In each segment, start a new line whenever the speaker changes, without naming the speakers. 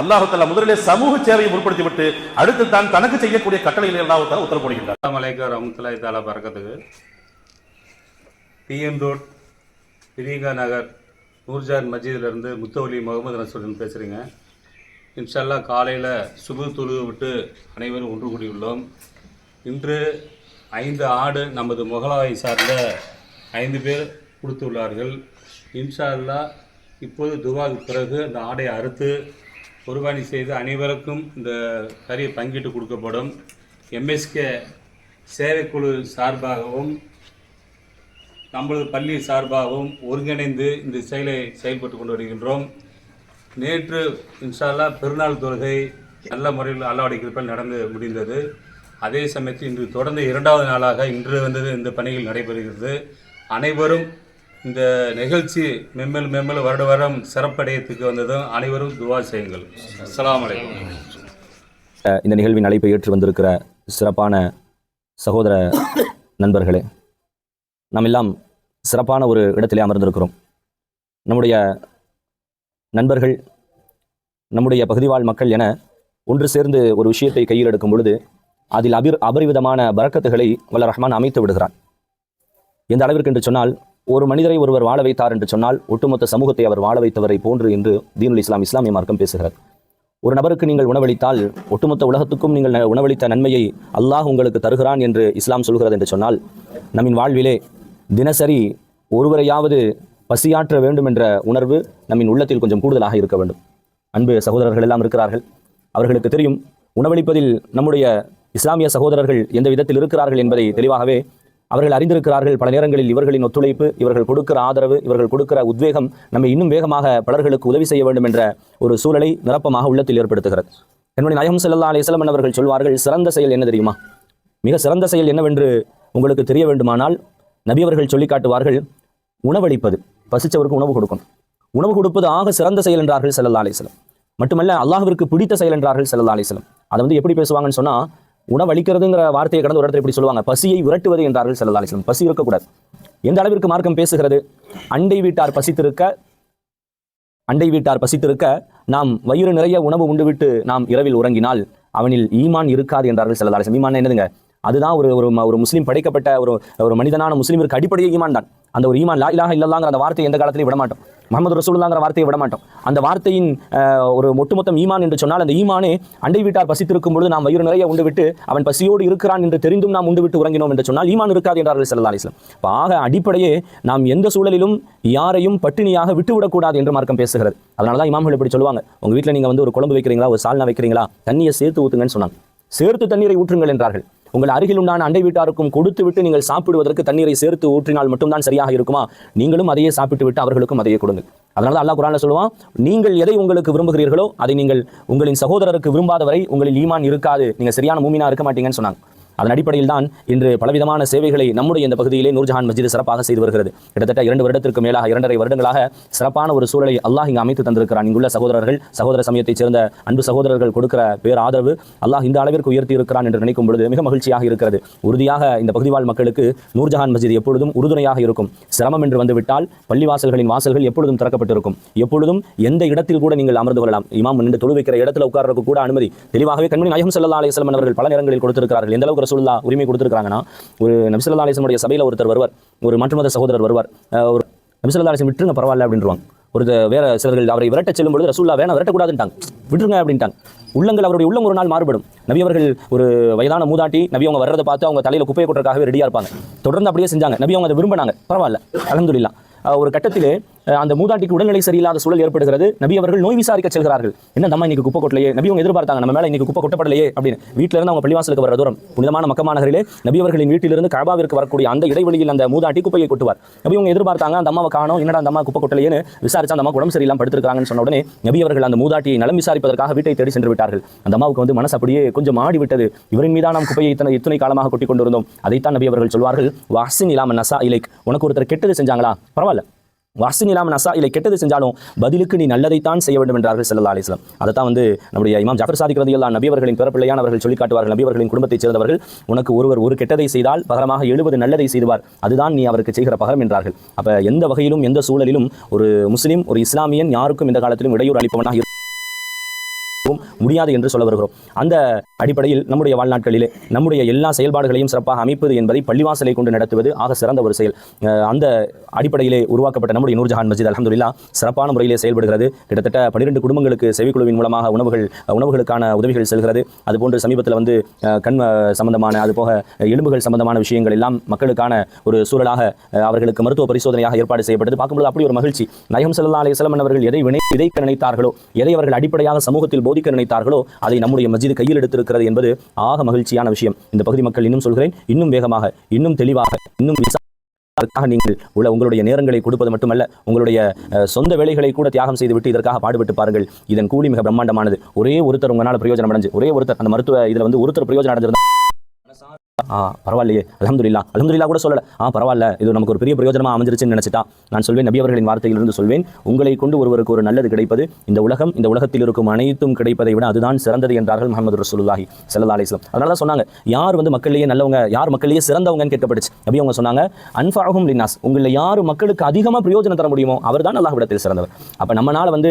அல்லாஹால முதலிலே சமூக சேவையை முற்படுத்திவிட்டு அடுத்து தான் தனக்கு செய்யக்கூடிய கட்டளைகளை அல்லாஹால உத்தரவு போடுகின்றார்
அஸ்ஸலாமு அலைக்கும் தாலா ரோட் பிரியங்கா நகர் நூர்ஜான் மஸ்ஜிதிலிருந்து முத்தவலி முகமது நசுடன் பேசுகிறீங்க இன்ஷல்லா காலையில் சுபு தொழுவு விட்டு அனைவரும் ஒன்று கூடியுள்ளோம். இன்று ஐந்து ஆடு நமது முகலாயை சார்ந்த ஐந்து பேர் கொடுத்துள்ளார்கள். இன்ஷா அல்லாஹ் இப்போது துவாக்கு பிறகு அந்த ஆடை அறுத்து குர்பானி செய்து அனைவருக்கும் இந்த கறியை பங்கிட்டு கொடுக்கப்படும். எம்எஸ்கே சேவைக்குழு சார்பாகவும் நம்மளது பள்ளி சார்பாகவும் ஒருங்கிணைந்து இந்த செயலை செயல்பட்டு கொண்டு வருகின்றோம். நேற்று இன்ஷால்லா பெருநாள் தொழுகை நல்ல முறையில் அல்லாவுடைய நடந்து முடிந்தது. அதே சமயத்தில் இன்று தொடர்ந்து இரண்டாவது நாளாக இன்று வந்தது இந்த பணிகள் நடைபெறுகிறது. அனைவரும் இந்த நிகழ்ச்சி மெம்மலும் மெம்மேல் வருட வருடம் சிறப்படையத்துக்கு வந்ததும் அனைவரும் துவா செய்யுங்கள்.
அஸ்லாம் இந்த நிகழ்வின் அழைப்பை ஏற்று வந்திருக்கிற சிறப்பான சகோதர நண்பர்களே நாம் எல்லாம் சிறப்பான ஒரு இடத்திலே அமர்ந்திருக்கிறோம். நம்முடைய நண்பர்கள் நம்முடைய பகுதிவாழ் மக்கள் என ஒன்று சேர்ந்து ஒரு விஷயத்தை கையில் எடுக்கும் பொழுது அதில் அபிர் அபரிவிதமான பரக்கத்துகளை வல்ல ரஹ்மான் அமைத்து விடுகிறான். எந்த அளவிற்கு என்று சொன்னால் ஒரு மனிதரை ஒருவர் வாழ வைத்தார் என்று சொன்னால் ஒட்டுமொத்த சமூகத்தை அவர் வாழ வைத்தவரை போன்று என்று தீனுல் இஸ்லாம் இஸ்லாமிய மார்க்கம் பேசுகிறார் ஒரு நபருக்கு நீங்கள் உணவளித்தால் ஒட்டுமொத்த உலகத்துக்கும் நீங்கள் ந- உணவளித்த நன்மையை அல்லாஹ் உங்களுக்கு தருகிறான் என்று இஸ்லாம் சொல்கிறது என்று சொன்னால் நம்மின் வாழ்விலே தினசரி ஒருவரையாவது பசியாற்ற வேண்டும் என்ற உணர்வு நம்மின் உள்ளத்தில் கொஞ்சம் கூடுதலாக இருக்க வேண்டும். அன்பு சகோதரர்கள் எல்லாம் இருக்கிறார்கள். அவர்களுக்கு தெரியும் உணவளிப்பதில் நம்முடைய இஸ்லாமிய சகோதரர்கள் எந்த விதத்தில் இருக்கிறார்கள் என்பதை தெளிவாகவே அவர்கள் அறிந்திருக்கிறார்கள் பல நேரங்களில் இவர்களின் ஒத்துழைப்பு இவர்கள் கொடுக்கிற ஆதரவு இவர்கள் கொடுக்கிற உத்வேகம் நம்மை இன்னும் வேகமாக பலர்களுக்கு உதவி செய்ய வேண்டும் என்ற ஒரு சூழலை நிரப்பமாக உள்ளத்தில் ஏற்படுத்துகிறது. என்னுடைய நாயகம் செல்லா அலிசலமன் அவர்கள் சொல்வார்கள் சிறந்த செயல் என்ன தெரியுமா? மிக சிறந்த செயல் என்னவென்று உங்களுக்கு தெரிய வேண்டுமானால் நபி அவர்கள் சொல்லி காட்டுவார்கள் உணவளிப்பது பசிச்சவருக்கு உணவு கொடுக்கணும் உணவு கொடுப்பது ஆக சிறந்த செயல் என்றார்கள் செல்லல்லா அலைஹி மட்டுமல்ல அல்லாஹ்விற்கு பிடித்த செயல் என்றார்கள் செல்லல்லா அலைஹி அதை வந்து எப்படி பேசுவாங்கன்னு சொன்னால் உணவளிக்கிறதுங்கிற வார்த்தையை கடந்து ஒரு இடத்துல இப்படி சொல்லுவாங்க. பசியை விரட்டுவது என்றார்கள் ஸல்லல்லாஹு அலிஸ்லம் பசி இருக்கக்கூடாது. எந்த அளவிற்கு மார்க்கம் பேசுகிறது? அண்டை வீட்டார் பசித்திருக்க அண்டை வீட்டார் பசித்திருக்க நாம் வயிறு நிறைய உணவு உண்டுவிட்டு நாம் இரவில் உறங்கினால் அவனில் ஈமான் இருக்காது என்றார்கள் ஸல்லல்லாஹு அலிஸ்லம் ஈமான் என்னதுங்க? அதுதான் ஒரு ஒரு ஒரு முஸ்லீம் படைக்கப்பட்ட ஒரு ஒரு மனிதனான முஸ்லீமிற்கு அடிப்படையே ஈமான் தான். அந்த ஒரு ஈமான் லா இலாக இல்லல்லாங்கிற அந்த வார்த்தையை எந்த காலத்திலையும் விட மாட்டோம். முகமது ரசூலுல்லாங்கிற வார்த்தையை விட மாட்டோம். அந்த வார்த்தையின் ஒரு ஒட்டுமொத்தம் ஈமான் என்று சொன்னால் அந்த ஈமானே அண்டை வீட்டார் பசித்திருக்கும் பொழுது நாம் வயிறு நிறைய உண்டு விட்டு அவன் பசியோடு இருக்கிறான் என்று தெரிந்தும் நாம் உண்டு விட்டு உறங்கினோம் என்று சொன்னால் ஈமான் இருக்காது என்றார்கள் செல்லா அலிஸ்லாம் இப்போ ஆக அடிப்படையே நாம் எந்த சூழலிலும் யாரையும் பட்டினியாக விட்டுவிடக்கூடாது என்று மார்க்கம் பேசுகிறது. அதனால தான் இமாம்கள் இப்படி சொல்லுவாங்க. உங்கள் வீட்டில் நீங்கள் வந்து ஒரு குழம்பு வைக்கிறீங்களா? ஒரு சால்னா வைக்கிறீங்களா? தண்ணியை சேர்த்து ஊற்றுங்கன்னு சொன்னாங்க. சேர்த்து தண்ணீரை ஊற்றுங்கள் என்றார்கள். உங்கள் அருகில் உண்டான அண்டை வீட்டாருக்கும் கொடுத்து விட்டு நீங்கள் சாப்பிடுவதற்கு தண்ணீரை சேர்த்து ஊற்றினால் மட்டும்தான் சரியாக இருக்குமா? நீங்களும் அதையே சாப்பிட்டு விட்டு அவர்களுக்கும் அதையே கொடுங்க அதனால அல்லாஹ் குரான்ல சொல்லுவான் நீங்கள் எதை உங்களுக்கு விரும்புகிறீர்களோ அதை நீங்கள் உங்களின் சகோதரருக்கு விரும்பாத வரை உங்களில் ஈமான் இருக்காது. நீங்க சரியான மூமினா இருக்க மாட்டீங்கன்னு சொன்னாங்க. அதன் அடிப்படையில் தான் இன்று பலவிதமான சேவைகளை நம்முடைய இந்த பகுதியிலே நூர்ஜஹான் மஸ்ஜித் சிறப்பாக செய்து வருகிறது. கிட்டத்தட்ட இரண்டு வருடத்திற்கு மேலாக இரண்டரை வருடங்களாக சிறப்பான ஒரு சூழலை அல்லாஹ் இங்கு அமைத்து தந்திருக்கிறான். இங்குள்ள சகோதரர்கள் சகோதர சமயத்தைச் சேர்ந்த அன்பு சகோதரர்கள் கொடுக்கிற பேர் ஆதரவு அல்லாஹ் இந்த அளவிற்கு உயர்த்தி இருக்கிறான் என்று நினைக்கும் பொழுது மிக மகிழ்ச்சியாக இருக்கிறது. உறுதியாக இந்த பகுதிவாழ் மக்களுக்கு நூர்ஜஹான் மஸ்ஜித் எப்பொழுதும் உறுதுணையாக இருக்கும். சிரமம் என்று வந்துவிட்டால் பள்ளிவாசல்களின் வாசல்கள் எப்பொழுதும் திறக்கப்பட்டிருக்கும். எப்பொழுதும் எந்த இடத்தில் கூட நீங்கள் அமர்ந்து கொள்ளலாம். இமாம் நின்று தொழு வைக்கிற இடத்துல உட்கார்றதுக்கு கூட அனுமதி. தெளிவாகவே கண்மணி நாயகம் செல்லா அலையம் அவர்கள் பல நேரங்களில் கொடுத்திருக்கிறார்கள். எந்த அளவுக்கு ரசூல்லா உரிமை கொடுத்துருக்காங்கன்னா ஒரு நபிசல்லா அலிசனுடைய சபையில் ஒருத்தர் வருவார் ஒரு மற்ற மத சகோதரர் வருவார். ஒரு நபிசல்லா அலிசன் விட்டுருங்க பரவாயில்ல அப்படின்றாங்க ஒரு வேற சிலர்கள் அவரை விரட்ட செல்லும் பொழுது ரசூல்லா வேணா விரட்டக்கூடாதுன்ட்டாங்க. விட்டுருங்க அப்படின்ட்டாங்க. உள்ளங்கள் அவருடைய உள்ளம் ஒரு நாள் மாறுபடும். நபி அவர்கள் ஒரு வயதான மூதாட்டி நபி அவங்க வர்றதை பார்த்து அவங்க தலையில் குப்பையை கொட்டுறதுக்காகவே ரெடியாக இருப்பாங்க. தொடர்ந்து அப்படியே செஞ்சாங்க. நபி அவங்க அதை விரும்பினாங்க. பரவாயில்ல அலமதுல்லா ஒரு கட்டத்திலே அந்த மூதாட்டிக்கு உடல்நிலை சரியில்லாத சூழல் ஏற்படுகிறது. நபி அவர்கள் நோய் விசாரிக்க செல்கிறார்கள். என்ன நம்ம இன்னைக்கு குப்பை கொட்டலையே? நபி அவங்க எதிர்பார்த்தாங்க நம்ம மேல இன்னைக்கு குப்பை கொட்டப்படலையே அப்படின்னு. வீட்டில இருந்து அவங்க பள்ளிவாசலுக்கு வர தூரம். புனிதமான மக்கமா நகரிலே நபி அவர்களின் வீட்டிலிருந்து கபாவிற்கு வரக்கூடிய அந்த இடைவெளியில் அந்த மூதாட்டி குப்பையை கொட்டுவார். நபி அவங்க எதிர்பார்த்தாங்க அந்த அம்மாவை காணும் என்னடா அந்த அம்மா குப்பை கொட்டலையேன்னு விசாரிச்சா அந்த அம்மா உடம்பு சரியில்லாமல் படுத்திருக்காங்கன்னு சொன்ன உடனே நபி அவர்கள் அந்த மூதாட்டியை நலம் விசாரிப்பதற்காக வீட்டை தேடி சென்று விட்டார்கள். அந்த அம்மாவுக்கு வந்து மனசு அப்படியே கொஞ்சம் மாடி விட்டது இவரின் மீதான நாம் குப்பையை இத்தனை இத்தனை காலமாக கொட்டி கொண்டிருந்தோம். அதைத்தான் நபி அவர்கள் சொல்வார்கள் வாசின் இல்லாம நசா இலைக். உனக்கு ஒருத்தர் கெட்டது செஞ்சாங்களா? பரவாயில்ல. வாசின் நசா இல்லை கெட்டது செஞ்சாலும் பதிலுக்கு நீ நல்லதைத்தான் செய்ய வேண்டும் என்றார்கள் செல்லல்லா அலிஸ்லாம் அதை தான் வந்து நம்முடைய இமாம் ஜஃபர் சாதிக் ரதியல்லாஹு நபியவர்களின் பிறப்பிள்ளையான அவர்கள் சொல்லி காட்டுவார்கள் நபியவர்களின் குடும்பத்தைச் சேர்ந்தவர்கள் உனக்கு ஒருவர் ஒரு கெட்டதை செய்தால் பகரமாக எழுபது நல்லதை செய்துவார். அதுதான் நீ அவருக்கு செய்கிற பகரம் என்றார்கள். அப்ப எந்த வகையிலும் எந்த சூழலிலும் ஒரு முஸ்லீம் ஒரு இஸ்லாமியன் யாருக்கும் இந்த காலத்திலும் இடையூறு அளிப்பவனாக முடியாது என்று சொல்ல வருகிறோம். அந்த அடிப்படையில் நம்முடைய வாழ்நாட்களிலே நம்முடைய எல்லா செயல்பாடுகளையும் சிறப்பாக அமைப்பது என்பதை பள்ளிவாசலை கொண்டு நடத்துவது ஆக சிறந்த ஒரு செயல். அந்த அடிப்படையிலே உருவாக்கப்பட்ட நம்முடைய நூர்ஜஹான் மஸ்ஜித் அலமதுல்லா சிறப்பான முறையிலே செயல்படுகிறது. கிட்டத்தட்ட பன்னிரெண்டு குடும்பங்களுக்கு செவிக்குழுவின் மூலமாக உணவுகள் உணவுகளுக்கான உதவிகள் செல்கிறது. அதுபோன்று சமீபத்தில் வந்து கண் சம்பந்தமான அதுபோக எலும்புகள் சம்பந்தமான விஷயங்கள் எல்லாம் மக்களுக்கான ஒரு சூழலாக அவர்களுக்கு மருத்துவ பரிசோதனையாக ஏற்பாடு செய்யப்பட்டது. பார்க்கும்போது அப்படி ஒரு மகிழ்ச்சி. நயம் செல்லா அலையம் அவர்கள் எதை வினை விதைக்க நினைத்தார்களோ எதை அவர்கள் அடிப்படையாக சமூகத்தில் போதிக்க நினைத்தார்களோ அதை நம்முடைய மஸ்ஜித் கையில் எடுத்திருக்கிறது என்பது ஆக மகிழ்ச்சியான விஷயம். இந்த பகுதி மக்கள் இன்னும் சொல்கிறேன் இன்னும் வேகமாக இன்னும் தெளிவாக இன்னும் அதற்காக நீங்கள் உள்ள உங்களுடைய நேரங்களை கொடுப்பது மட்டுமல்ல உங்களுடைய சொந்த வேலைகளை கூட தியாகம் செய்துவிட்டு இதற்காக பாடுபட்டு பாருங்கள். இதன் கூலி மிக பிரம்மாண்டமானது. ஒரே ஒருத்தர் உங்களால் பிரயோஜனம் அடைஞ்சு ஒரே ஒருத்தர் அந்த மருத்துவ இதில் வந்து ஒருத்தர் பிரயோஜனம் அடைஞ்சிருந்தார் ஆ பரவாயில்லையே. அலமதுல்லா அலமதுல்லா கூட சொல்லல. ஆ பரவாயில்ல. இது நமக்கு ஒரு பெரிய பிரயோஜனமாக அமைஞ்சிருச்சுன்னு நினைச்சிட்டா. நான் சொல்வேன் நபி அவர்களின் வார்த்தையிலிருந்து சொல்வேன். உங்களை கொண்டு ஒருவருக்கு ஒரு நல்லது கிடைப்பது இந்த உலகம் இந்த உலகத்தில் இருக்கும் அனைத்தும் கிடைப்பதை விட அதுதான் சிறந்தது என்றார்கள் முகமது ரசூலுல்லாஹி ஸல்லல்லாஹு அலிஸ்லாம் அதனால தான் சொன்னாங்க யார் வந்து மக்களிலேயே நல்லவங்க யார் மக்களிலேயே சிறந்தவங்கன்னு கேட்கப்பட்டுச்சு. நபி அவங்க சொன்னாங்க அன்ஃபாகும் லின்னாஸ். உங்களில் யார் மக்களுக்கு அதிகமாக பிரயோஜனம் தர முடியுமோ அவர் தான் அல்லாஹ்விடத்தில் சிறந்தவர். அப்போ நம்மளால் வந்து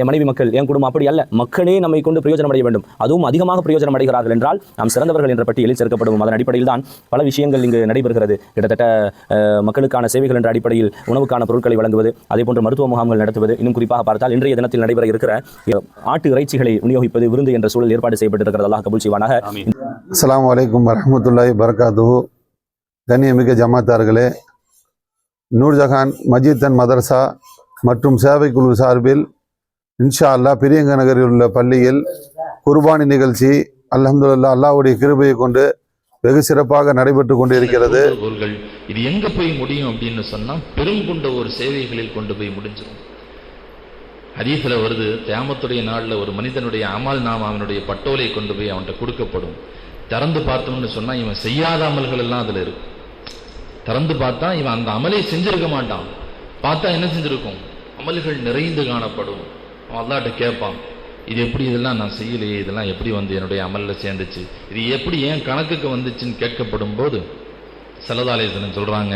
என் மனைவி மக்கள் என் குடும்பம் அப்படி அல்ல. மக்களே நம்மை கொண்டு பிரயோஜனம் அடைய வேண்டும். அதுவும் அதிகமாக பிரயோஜனம் அடைகிறார்கள் என்றால் நாம் சிறந்தவர்கள் என்ற பட்டியலில் சேர்க்கப்படும். அதன் அடிப்படையில் தான் பல விஷயங்கள் இங்கு நடைபெறுகிறது. கிட்டத்தட்ட மக்களுக்கான சேவைகள் என்ற அடிப்படையில் உணவுக்கான பொருட்களை வழங்குவது அதே போன்று மருத்துவ முகாம்கள் நடத்துவது இன்னும் குறிப்பாக பார்த்தால் இன்றைய தினத்தில் நடைபெற இருக்கிற ஆட்டு இறைச்சிகளை விநியோகிப்பது விருந்து என்ற சூழல் ஏற்பாடு செய்யப்பட்டிருக்கிறது. அல்லாஹ் கபூல் செய்வானாக.
அஸ்ஸலாமு அலைக்கும் வரஹ்மத்துல்லாஹி பரகாத்துஹு கண்ணியமிக்க ஜமாத்தார்களே நூர்ஜஹான் மஜீத் அண்ட் மதரசா மற்றும் சேவைக்குழு சார்பில் இன்ஷா அல்லாஹ் பிரியங்க நகரில் உள்ள பள்ளியில் குர்பானி நிகழ்ச்சி அல்ஹம்துலில்லாஹ் அல்லாஹ்வுடைய கிருபையை கொண்டு வெகு சிறப்பாக நடைபெற்று கொண்டு இருக்கிறது
இது எங்க போய் முடியும் அப்படின்னு சொன்னா பெரும் கொண்ட ஒரு சேவைகளில் கொண்டு போய் முடிஞ்சிடும். ஹதீஸ்ல வருது தியாமத்துடைய நாள்ல ஒரு மனிதனுடைய அமல் நாம அவனுடைய பட்டோலை கொண்டு போய் அவன்கிட்ட கொடுக்கப்படும். திறந்து பார்த்தோம்னு சொன்னா இவன் செய்யாத அமல்கள் எல்லாம் அதுல இருக்கும் திறந்து பார்த்தா இவன் அந்த அமலை செஞ்சிருக்க மாட்டான். பார்த்தா என்ன செஞ்சிருக்கும்? அமல்கள் நிறைந்து காணப்படும். அவன் அல்லாட்ட கேட்பான். இது எப்படி இதெல்லாம் நான் செய்யலையே இதெல்லாம் எப்படி வந்து என்னுடைய அமலில் சேர்ந்துச்சு? இது எப்படி ஏன் கணக்குக்கு வந்துச்சுன்னு கேட்கப்படும் போது சலதாலேசன் சொல்றாங்க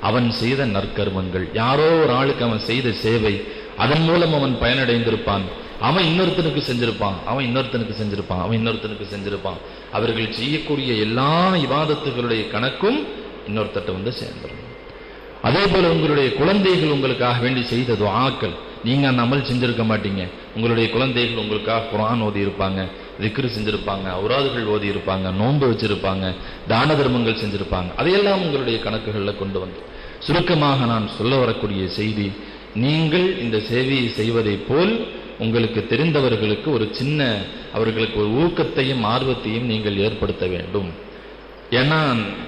அவன் செய்த நற்கர்மங்கள் யாரோ ஒரு ஆளுக்கு அவன் செய்த சேவை அதன் மூலம் அவன் பயனடைந்திருப்பான். அவன் இன்னொருத்தனுக்கு செஞ்சிருப்பான் அவன் இன்னொருத்தனுக்கு செஞ்சிருப்பான் அவன் இன்னொருத்தனுக்கு செஞ்சிருப்பான். அவர்கள் செய்யக்கூடிய எல்லா விவாதத்துகளுடைய கணக்கும் இன்னொருத்தட்ட வந்து சேர்ந்துடும் அதே போல உங்களுடைய குழந்தைகள் உங்களுக்காக வேண்டி செய்த ஆக்கள் நீங்க அந்த அமல் செஞ்சிருக்க மாட்டீங்க. உங்களுடைய குழந்தைகள் உங்களுக்காக குரான் ஓதி இருப்பாங்க விக்ரு செஞ்சிருப்பாங்க அவுராதுகள் ஓதி இருப்பாங்க நோன்பு வச்சிருப்பாங்க தான தர்மங்கள் செஞ்சிருப்பாங்க. அதையெல்லாம் உங்களுடைய கணக்குகளில் கொண்டு வந்து. சுருக்கமாக நான் சொல்ல வரக்கூடிய செய்தி நீங்கள் இந்த சேவையை செய்வதைப் போல் உங்களுக்கு தெரிந்தவர்களுக்கு ஒரு சின்ன அவர்களுக்கு ஒரு ஊக்கத்தையும் ஆர்வத்தையும் நீங்கள் ஏற்படுத்த வேண்டும். ஏன்னா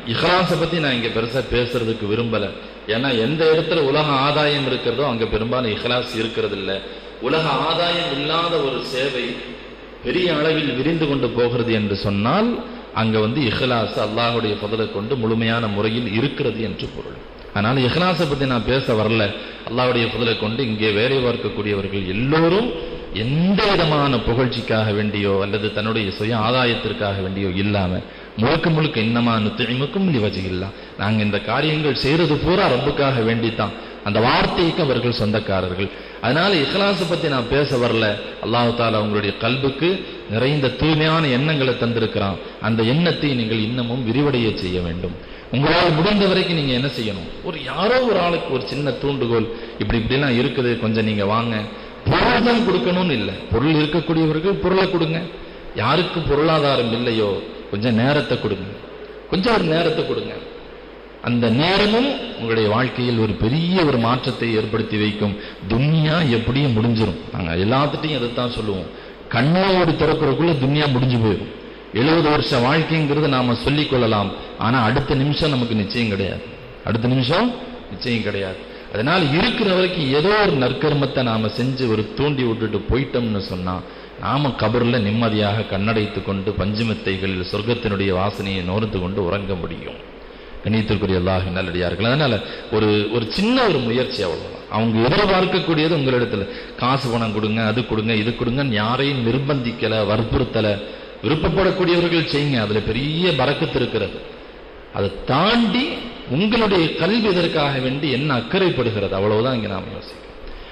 இஹ்லாசை பத்தி நான் இங்க பெருசா பேசுறதுக்கு விரும்பல. ஏன்னா எந்த இடத்துல உலக ஆதாயம் இருக்கிறதோ அங்க பெரும்பாலும் இஹ்லாஸ் இருக்கிறது இல்லை உலக ஆதாயம் இல்லாத ஒரு சேவை பெரிய அளவில் விரிந்து கொண்டு போகிறது என்று சொன்னால் அங்க வந்து இஹ்லாஸ் அல்லாஹுடைய பதிலை கொண்டு முழுமையான முறையில் இருக்கிறது என்று பொருள். அதனால இஹ்லாஸை பத்தி நான் பேச வரல. அல்லாஹுடைய பதிலை கொண்டு இங்கே வேலை பார்க்கக்கூடியவர்கள் எல்லோரும் எந்த விதமான புகழ்ச்சிக்காக வேண்டியோ அல்லது தன்னுடைய சுய ஆதாயத்திற்காக வேண்டியோ இல்லாமல் முழுக்க முழுக்க இன்னமா நுத்திமுக்கும் இல்லா நாங்கள் இந்த காரியங்கள் செய்யறது பூரா ரப்புக்காக வேண்டித்தான். அந்த வார்த்தைக்கு அவர்கள் சொந்தக்காரர்கள். அதனால இஹ்லாஸை பத்தி நான் பேச வரல. அல்லாஹ் தாலா உங்களுடைய கல்புக்கு நிறைந்த தூய்மையான எண்ணங்களை தந்திருக்கிறான். அந்த எண்ணத்தை நீங்கள் இன்னமும் விரிவடைய செய்ய வேண்டும். உங்களால் முடிந்த வரைக்கும் நீங்க என்ன செய்யணும்? ஒரு யாரோ ஒரு ஆளுக்கு ஒரு சின்ன தூண்டுகோல். இப்படி இப்படிலாம் இருக்குது கொஞ்சம் நீங்க வாங்க. பொருள் தான் கொடுக்கணும்னு இல்லை. பொருள் இருக்கக்கூடியவர்கள் பொருளை கொடுங்க. யாருக்கு பொருளாதாரம் இல்லையோ கொஞ்சம் நேரத்தை கொடுங்க. கொஞ்சம் ஒரு நேரத்தை கொடுங்க. அந்த நேரமும் உங்களுடைய வாழ்க்கையில் ஒரு பெரிய ஒரு மாற்றத்தை ஏற்படுத்தி வைக்கும். துன்யா எப்படியும் முடிஞ்சிடும் நாங்கள் எல்லாத்துட்டையும் அதைத்தான் சொல்லுவோம். கண்ணோடு திறக்கிறதுக்குள்ள துன்யா முடிஞ்சு போயிடும். எழுபது வருஷ வாழ்க்கைங்கிறது நாம சொல்லிக் கொள்ளலாம். ஆனா அடுத்த நிமிஷம் நமக்கு நிச்சயம் கிடையாது. அடுத்த நிமிஷம் நிச்சயம் கிடையாது. அதனால இருக்கிற வரைக்கும் ஏதோ ஒரு நற்கர்மத்தை நாம செஞ்சு ஒரு தூண்டி விட்டுட்டு போயிட்டோம்னு சொன்னா நாம கபரில் நிம்மதியாக கண்ணடைத்து கொண்டு பஞ்சுமெத்தைகளில் சொர்க்கத்தினுடைய வாசனையை நோர்ந்து கொண்டு உறங்க முடியும். கண்ணியத்திற்குரிய அல்லாஹ் நல்லடியார்கள். அதனால ஒரு ஒரு சின்ன ஒரு முயற்சி அவ்வளோதான் அவங்க எதிர்பார்க்கக்கூடியது உங்களிடத்துல. காசு பணம் கொடுங்க அது கொடுங்க இது கொடுங்கன்னு யாரையும் நிர்பந்திக்கலை வற்புறுத்தலை. விருப்பப்படக்கூடியவர்கள் செய்யுங்க. அதில் பெரிய பறக்கத்து இருக்கிறது. அதை தாண்டி உங்களுடைய கல்வி இதற்காக வேண்டி என்ன அக்கறைப்படுகிறது? அவ்வளவுதான் இங்கே நாம் யோசிக்கிறோம்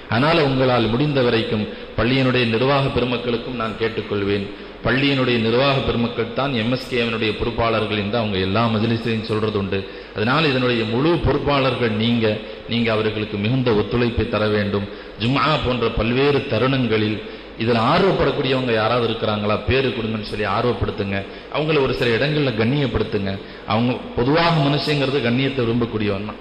அதனால உங்களால் முடிந்த வரைக்கும் பள்ளியினுடைய நிர்வாக பெருமக்களுக்கும் நான் கேட்டுக்கொள்வேன். பள்ளியினுடைய நிர்வாக பெருமக்கள் தான் எம்எஸ்கேவனுடைய பொறுப்பாளர்கள் என்று அவங்க எல்லா மஜ்லிஸையும் சொல்றது உண்டு அதனால் இதனுடைய முழு பொறுப்பாளர்கள் நீங்க நீங்க அவர்களுக்கு மிகுந்த ஒத்துழைப்பை தர வேண்டும். ஜும்ஆ போன்ற பல்வேறு தருணங்களில் இதில் ஆர்வப்படக்கூடியவங்க யாராவது இருக்கிறாங்களா? பேரு கொடுங்கன்னு சொல்லி ஆர்வப்படுத்துங்க. அவங்கள ஒரு சில இடங்களில் கண்ணியப்படுத்துங்க. அவங்க பொதுவாக மனுஷங்கிறது கண்ணியத்தை விரும்பக்கூடியவன் தான்.